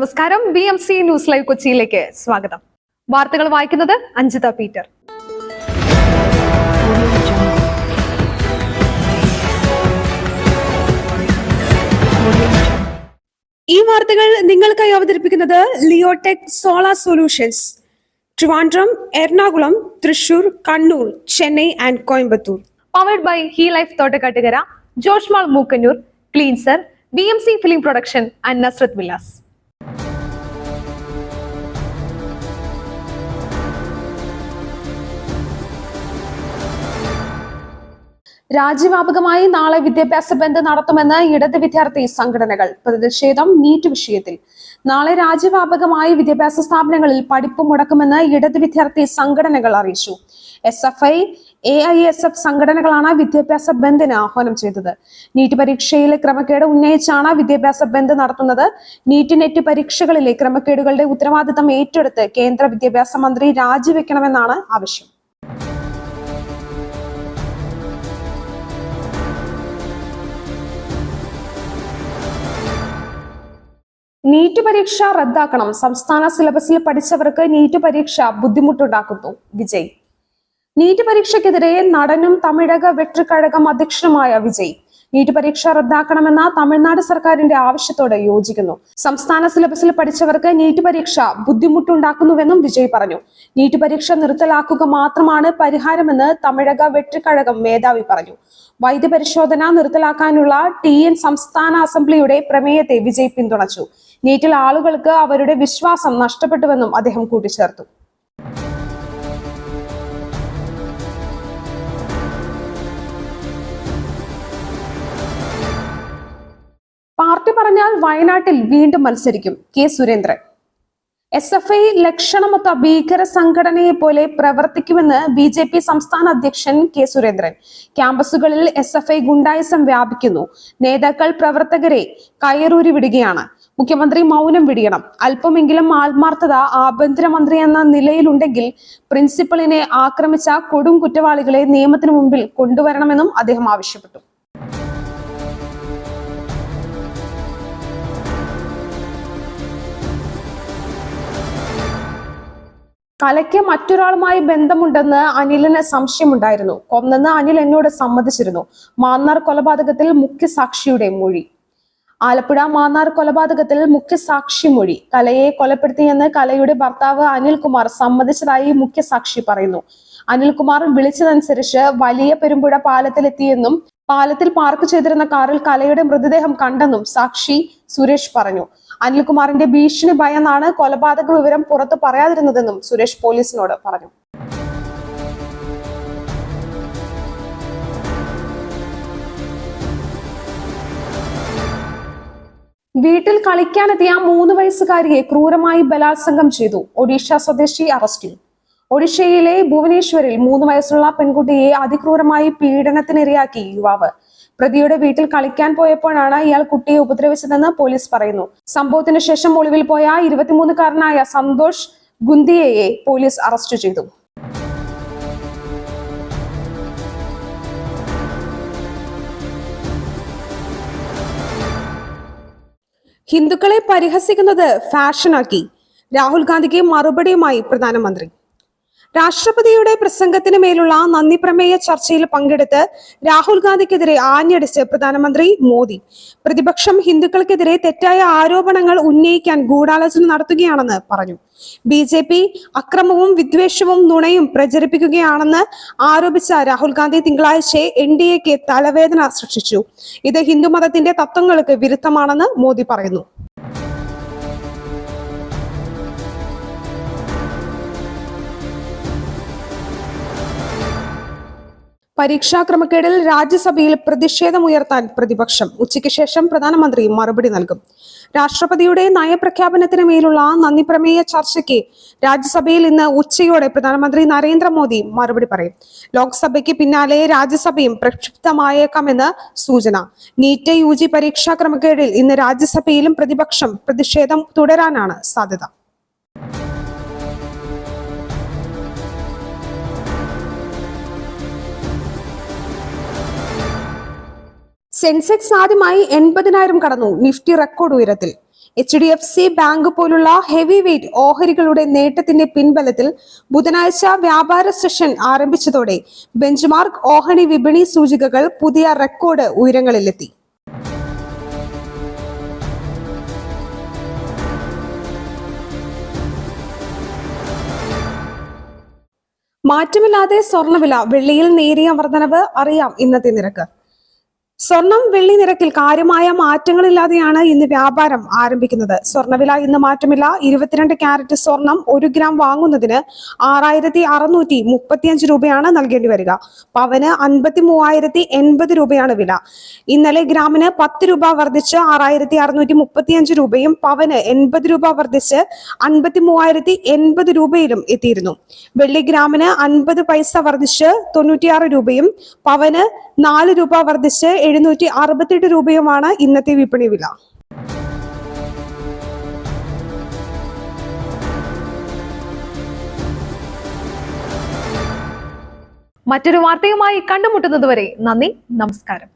നമസ്കാരം. B M C news live കൊച്ചിയിലേക്ക് സ്വാഗതം. വാർത്തകൾ വായിക്കുന്നത് അഞ്ജിത പീറ്റർ. ഈ വാർത്തകൾ നിങ്ങൾക്കായി അവതരിപ്പിക്കുന്നത് Leotech solar solutions. Trivandrum Ernakulam Thrissur Kannur Chennai and Coimbatore. Powered by Hi Life Thottakkattukara ജോഷ്മാൾ Mookkannoor cleanser B M C film production and Nazrath Vilas. രാജ്യവ്യാപകമായി നാളെ വിദ്യാഭ്യാസ ബന്ദ് നടത്തുമെന്ന് ഇടത് വിദ്യാർത്ഥി സംഘടനകൾ. പ്രതിഷേധം നീറ്റ് വിഷയത്തിൽ. നാളെ രാജ്യവ്യാപകമായി വിദ്യാഭ്യാസ സ്ഥാപനങ്ങളിൽ പഠിപ്പ് മുടക്കുമെന്ന് ഇടത് വിദ്യാർത്ഥി സംഘടനകൾ അറിയിച്ചു. S F I A I S F സംഘടനകളാണ് വിദ്യാഭ്യാസ ബന്ദിന് ആഹ്വാനം ചെയ്തത്. നീറ്റ് പരീക്ഷയിലെ ക്രമക്കേട് ഉന്നയിച്ചാണ് വിദ്യാഭ്യാസ ബന്ദ് നടത്തുന്നത്. നീറ്റ് നെറ്റ് പരീക്ഷകളിലെ ക്രമക്കേടുകളുടെ ഉത്തരവാദിത്തം ഏറ്റെടുത്ത് കേന്ദ്ര വിദ്യാഭ്യാസ മന്ത്രി രാജിവെക്കണമെന്നാണ് ആവശ്യം. നീറ്റ് പരീക്ഷ റദ്ദാക്കണം. സംസ്ഥാന സിലബസിൽ പഠിച്ചവർക്ക് നീറ്റ് പരീക്ഷ ബുദ്ധിമുട്ടുണ്ടാക്കുന്നു. വിജയ്. നീറ്റ് പരീക്ഷയ്ക്കെതിരെ നടനും തമിഴക വെട്രിക്കഴകം അധ്യക്ഷനുമായ വിജയ്. നീറ്റ് പരീക്ഷ റദ്ദാക്കണമെന്ന തമിഴ്നാട് സർക്കാരിന്റെ ആവശ്യത്തോട് യോജിക്കുന്നു. സംസ്ഥാന സിലബസിൽ പഠിച്ചവർക്ക് നീറ്റ് പരീക്ഷ ബുദ്ധിമുട്ടുണ്ടാക്കുന്നുവെന്നും വിജയ് പറഞ്ഞു. നീറ്റ് പരീക്ഷ നിർത്തലാക്കുക മാത്രമാണ് പരിഹാരമെന്ന് തമിഴക വെട്രിക്കഴകം മേധാവി പറഞ്ഞു. വൈദ്യപരിശോധന നിർത്തലാക്കാനുള്ള ടി എൻ സംസ്ഥാന അസംബ്ലിയുടെ പ്രമേയത്തെ വിജയ് പിന്തുണച്ചു. നീറ്റിൽ ആളുകൾക്ക് അവരുടെ വിശ്വാസം നഷ്ടപ്പെട്ടുവെന്നും അദ്ദേഹം കൂട്ടിച്ചേർത്തു. പാർട്ടി പറഞ്ഞാൽ വയനാട്ടിൽ വീണ്ടും മത്സരിക്കും K Surendran. S F I ലക്ഷണമൊത്ത ഭീകര സംഘടനയെ പോലെ പ്രവർത്തിക്കുമെന്ന് ബി ജെ പി സംസ്ഥാന അധ്യക്ഷൻ കെ സുരേന്ദ്രൻ. ക്യാമ്പസുകളിൽ എസ് എഫ് ഐ ഗുണ്ടായിസം വ്യാപിക്കുന്നു. നേതാക്കൾ പ്രവർത്തകരെ കയറൂരി വിടുകയാണ്. മുഖ്യമന്ത്രി മൗനം വിടിയണം. അല്പമെങ്കിലും ആത്മാർത്ഥത ആഭ്യന്തരമന്ത്രി എന്ന നിലയിലുണ്ടെങ്കിൽ പ്രിൻസിപ്പളിനെ ആക്രമിച്ച കൊടും കുറ്റവാളികളെ നിയമത്തിന് മുമ്പിൽ കൊണ്ടുവരണമെന്നും അദ്ദേഹം ആവശ്യപ്പെട്ടു. കലയ്ക്ക് മറ്റൊരാളുമായി ബന്ധമുണ്ടെന്ന് അനിലിന് സംശയമുണ്ടായിരുന്നു. കൊന്നെന്ന് അനിൽ എന്നോട് സമ്മതിച്ചിരുന്നു. മാന്നാർ കൊലപാതകത്തിൽ മുഖ്യ സാക്ഷിയുടെ മൊഴി. ആലപ്പുഴ മാന്നാർ കൊലപാതകത്തിൽ മുഖ്യ സാക്ഷി മൊഴി. കലയെ കൊലപ്പെടുത്തിയെന്ന് കലയുടെ ഭർത്താവ് അനിൽകുമാർ സമ്മതിച്ചതായി മുഖ്യ സാക്ഷി പറയുന്നു. അനിൽകുമാർ വിളിച്ചതനുസരിച്ച് വലിയ പെരുമ്പുഴ പാലത്തിലെത്തിയെന്നും പാലത്തിൽ പാർക്ക് ചെയ്തിരുന്ന കാറിൽ കലയുടെ മൃതദേഹം കണ്ടെന്നും സാക്ഷി സുരേഷ് പറഞ്ഞു. അനിൽകുമാറിന്റെ ഭീഷണി ഭയന്നാണ് കൊലപാതക വിവരം പുറത്തു പറയാതിരുന്നതെന്നും സുരേഷ് പോലീസിനോട് പറഞ്ഞു. വീട്ടിൽ കളിക്കാനെത്തിയ മൂന്ന് വയസ്സുകാരിയെ ക്രൂരമായി ബലാത്സംഗം ചെയ്തു. ഒഡീഷ സ്വദേശി അറസ്റ്റിൽ. ഒഡീഷയിലെ ഭുവനേശ്വരിൽ മൂന്ന് വയസ്സുള്ള പെൺകുട്ടിയെ അതിക്രൂരമായി പീഡനത്തിനിരയാക്കി യുവാവ്. പ്രതിയുടെ വീട്ടിൽ കളിക്കാൻ പോയപ്പോഴാണ് ഇയാൾ കുട്ടിയെ ഉപദ്രവിച്ചതെന്ന് പോലീസ് പറയുന്നു. സംഭവത്തിന് ശേഷം ഒളിവിൽ പോയ ഇരുപത്തിമൂന്നുകാരനായ സന്തോഷ് ഗുന്തിയയെ പോലീസ് അറസ്റ്റ് ചെയ്തു. ഹിന്ദുക്കളെ പരിഹസിക്കുന്നത് ഫാഷനാക്കി. രാഹുൽ ഗാന്ധിക്ക് മറുപടിയുമായി പ്രധാനമന്ത്രി. രാഷ്ട്രപതിയുടെ പ്രസംഗത്തിന് മേലുള്ള നന്ദി പ്രമേയ ചർച്ചയിൽ പങ്കെടുത്ത് രാഹുൽ ഗാന്ധിക്കെതിരെ ആഞ്ഞടിച്ച് പ്രധാനമന്ത്രി മോദി. പ്രതിപക്ഷം ഹിന്ദുക്കൾക്കെതിരെ തെറ്റായ ആരോപണങ്ങൾ ഉന്നയിക്കാൻ ഗൂഢാലോചന നടത്തുകയാണെന്ന് പറഞ്ഞു. ബി ജെ പി അക്രമവും വിദ്വേഷവും നുണയും പ്രചരിപ്പിക്കുകയാണെന്ന് ആരോപിച്ച രാഹുൽ ഗാന്ധി തിങ്കളാഴ്ച എൻ ഡി എക്ക് തലവേദന സൃഷ്ടിച്ചു. ഇത് ഹിന്ദുമതത്തിന്റെ തത്വങ്ങൾക്ക് വിരുദ്ധമാണെന്ന് മോദി പറയുന്നു. പരീക്ഷാ ക്രമക്കേടിൽ രാജ്യസഭയിൽ പ്രതിഷേധമുയർത്താൻ പ്രതിപക്ഷം ഉച്ചയ്ക്ക് ശേഷം പ്രധാനമന്ത്രി മറുപടി നൽകും. രാഷ്ട്രപതിയുടെ നയപ്രഖ്യാപനത്തിന് മേലുള്ള നന്ദി പ്രമേയ ചർച്ചയ്ക്ക് രാജ്യസഭയിൽ ഇന്ന് ഉച്ചയോടെ പ്രധാനമന്ത്രി നരേന്ദ്രമോദി മറുപടി പറയും. ലോക്സഭയ്ക്ക് പിന്നാലെ രാജ്യസഭയും പ്രക്ഷുബ്ധമായേക്കാമെന്ന് സൂചന. നീറ്റ് യു ജി ഇന്ന് രാജ്യസഭയിലും പ്രതിപക്ഷം പ്രതിഷേധം തുടരാനാണ് സാധ്യത. സെൻസെക്സ് ആദ്യമായി എൺപതിനായിരം കടന്നു നിഫ്റ്റി റെക്കോർഡ് ഉയരത്തിൽ. H D F C bank പോലുള്ള ഹെവി വെയ്റ്റ് ഓഹരികളുടെ നേട്ടത്തിന്റെ പിൻബലത്തിൽ ബുധനാഴ്ച വ്യാപാര സെഷൻ ആരംഭിച്ചതോടെ ബെഞ്ച്മാർക്ക് ഓഹരി വിപണി സൂചികകൾ പുതിയ റെക്കോർഡ് ഉയരങ്ങളിലെത്തി. മാറ്റമില്ലാതെ സ്വർണവില വെള്ളിയിൽ നേരിയ വർധനവ് അറിയാം ഇന്നത്തെ നിരക്ക്. സ്വർണം വെള്ളി നിരക്കിൽ കാര്യമായ മാറ്റങ്ങളില്ലാതെയാണ് ഇന്ന് വ്യാപാരം ആരംഭിക്കുന്നത്. സ്വർണവില ഇന്ന് മാറ്റമില്ല. ഇരുപത്തിരണ്ട് ക്യാരറ്റ് സ്വർണം ഒരു ഗ്രാം വാങ്ങുന്നതിന് ആറായിരത്തി അറുന്നൂറ്റി മുപ്പത്തിയഞ്ച് രൂപയാണ് നൽകേണ്ടി വരിക. പവന് അൻപത്തി മൂവായിരത്തി എൺപത് രൂപയാണ് വില. ഇന്നലെ ഗ്രാമിന് പത്ത് രൂപ വർദ്ധിച്ച് ആറായിരത്തി അറുന്നൂറ്റി മുപ്പത്തിയഞ്ച് രൂപയും പവന് എൺപത് രൂപ വർദ്ധിച്ച് അൻപത്തി മൂവായിരത്തി എൺപത് രൂപയിലും എത്തിയിരുന്നു. വെള്ളി ഗ്രാമിന് അൻപത് പൈസ വർദ്ധിച്ച് തൊണ്ണൂറ്റിയാറ് രൂപയും പവന് നാല് രൂപ വർദ്ധിച്ച് എഴുന്നൂറ്റി അറുപത്തെട്ട് രൂപയുമാണ് ഇന്നത്തെ വിപണി വില. മറ്റൊരു വാർത്തയുമായി കണ്ടുമുട്ടുന്നതുവരെ നന്ദി നമസ്കാരം.